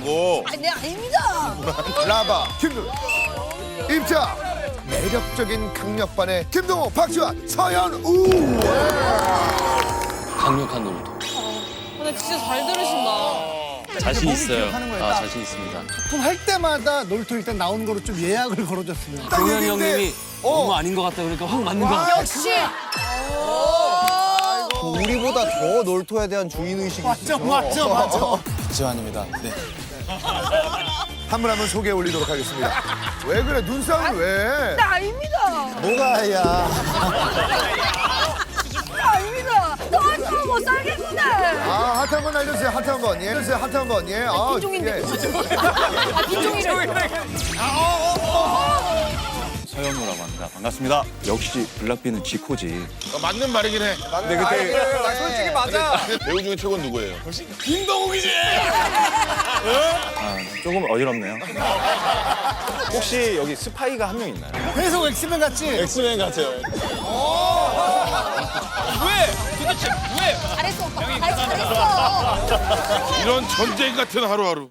해달라고. 아니 네 아닙니다. 라바 김동호 입장 매력적인 강력반의 김동호 박지환 서현우 강력한 놀이터. 근데 진짜 잘 들으신다. 자신 있어요. 아, 딱. 자신 있습니다. 작품 할 때마다 놀토 일단 나오는 거로 좀 예약을 걸어줬으면. 딱 동현이 얘기인데, 형님이 어. 너무 아닌 것 같다 그러니까 확 맞는 거 같아요. 역시. 우리보다 더 놀토에 대한 주인 의식이 맞죠, 맞죠, 맞죠. 지환입니다. 네. 한 분 한 분 소개해 올리도록 하겠습니다 왜 그래 눈싸움을 왜네 아닙니다. 뭐가 야네 아닙니다. 너한테 못 살겠는데. 아, 핫한 건 알려주세요. 핫한 건. 예, 알려주세요. 핫한 건. 예. 아, 빈종인데. 예. 아 빈종이를. 서현우라고 합니다. 반갑습니다. 역시 블락비는 지코지. 어, 맞는 말이긴 해. 근데 그때 솔직히 맞아. 배우 중에 최고는 누구예요? 김동욱이지. 아, 조금 어지럽네요. 혹시 여기 스파이가 한 명 있나요? 계속 엑스맨 같지? 엑스맨 같아요. 잘했어 오빠. 잘했어 잘했어. 이런 전쟁 같은 하루하루.